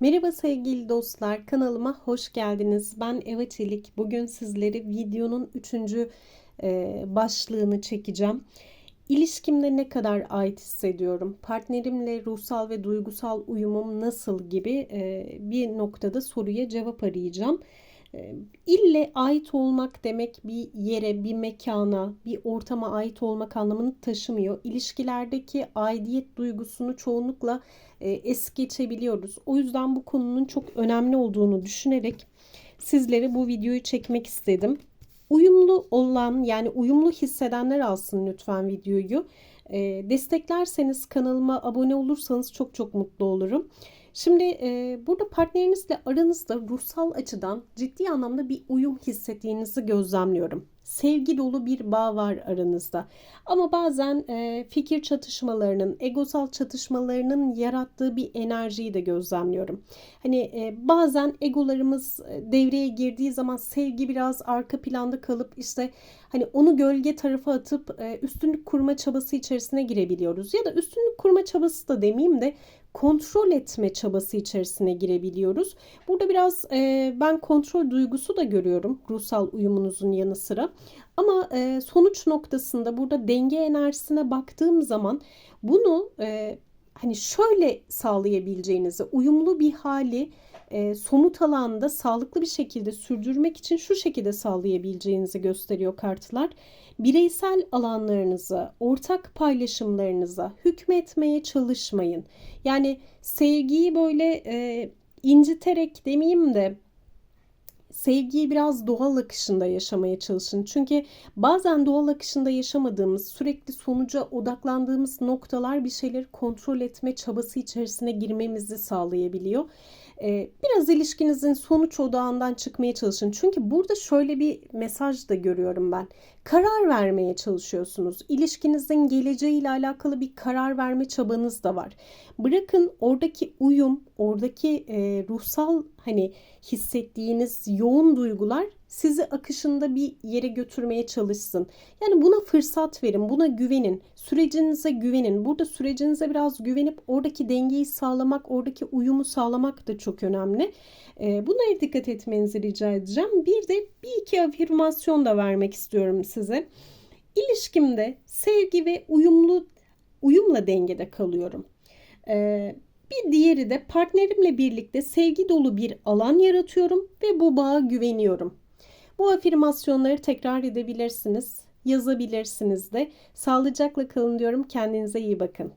Merhaba sevgili dostlar, kanalıma hoş geldiniz. Ben Eva Çelik. Bugün sizlere videonun üçüncü e, başlığını çekeceğim. İlişkimde ne kadar ait hissediyorum? Partnerimle ruhsal ve duygusal uyumum nasıl gibi e, bir noktada soruya cevap arayacağım. İlle ait olmak demek bir yere, bir mekana, bir ortama ait olmak anlamını taşımıyor. İlişkilerdeki aidiyet duygusunu çoğunlukla e, es geçebiliyoruz. O yüzden bu konunun çok önemli olduğunu düşünerek sizlere bu videoyu çekmek istedim. Uyumlu olan yani uyumlu hissedenler alsın lütfen videoyu. E, desteklerseniz kanalıma abone olursanız çok çok mutlu olurum. Şimdi e, burada partnerinizle aranızda ruhsal açıdan ciddi anlamda bir uyum hissettiğinizi gözlemliyorum. Sevgi dolu bir bağ var aranızda. Ama bazen e, fikir çatışmalarının, egosal çatışmalarının yarattığı bir enerjiyi de gözlemliyorum. Hani e, bazen egolarımız e, devreye girdiği zaman sevgi biraz arka planda kalıp işte hani onu gölge tarafa atıp e, üstünlük kurma çabası içerisine girebiliyoruz. Ya da üstünlük kurma çabası da demeyeyim de kontrol etme çabası içerisine girebiliyoruz. Burada biraz e, ben kontrol duygusu da görüyorum ruhsal uyumunuzun yanı sıra. Ama e, sonuç noktasında burada denge enerjisine baktığım zaman bunu e, hani şöyle sağlayabileceğinizi, uyumlu bir hali e, somut alanda sağlıklı bir şekilde sürdürmek için şu şekilde sağlayabileceğinizi gösteriyor kartlar. Bireysel alanlarınıza, ortak paylaşımlarınıza hükmetmeye çalışmayın. Yani sevgiyi böyle e, inciterek demeyeyim de sevgiyi biraz doğal akışında yaşamaya çalışın. Çünkü bazen doğal akışında yaşamadığımız, sürekli sonuca odaklandığımız noktalar bir şeyleri kontrol etme çabası içerisine girmemizi sağlayabiliyor. Ee, biraz ilişkinizin sonuç odağından çıkmaya çalışın. Çünkü burada şöyle bir mesaj da görüyorum ben. Karar vermeye çalışıyorsunuz. İlişkinizin geleceğiyle alakalı bir karar verme çabanız da var. Bırakın oradaki uyum, oradaki e, ruhsal hani hissettiğiniz yoğun duygular sizi akışında bir yere götürmeye çalışsın. Yani buna fırsat verin, buna güvenin, sürecinize güvenin. Burada sürecinize biraz güvenip oradaki dengeyi sağlamak, oradaki uyumu sağlamak da çok önemli. E, bunlara dikkat etmenizi rica edeceğim. Bir de bir iki afirmasyon da vermek istiyorum size. İlişkimde sevgi ve uyumlu uyumla dengede kalıyorum. Ee, bir diğeri de partnerimle birlikte sevgi dolu bir alan yaratıyorum ve bu bağa güveniyorum. Bu afirmasyonları tekrar edebilirsiniz, yazabilirsiniz de. Sağlıcakla kalın diyorum. Kendinize iyi bakın.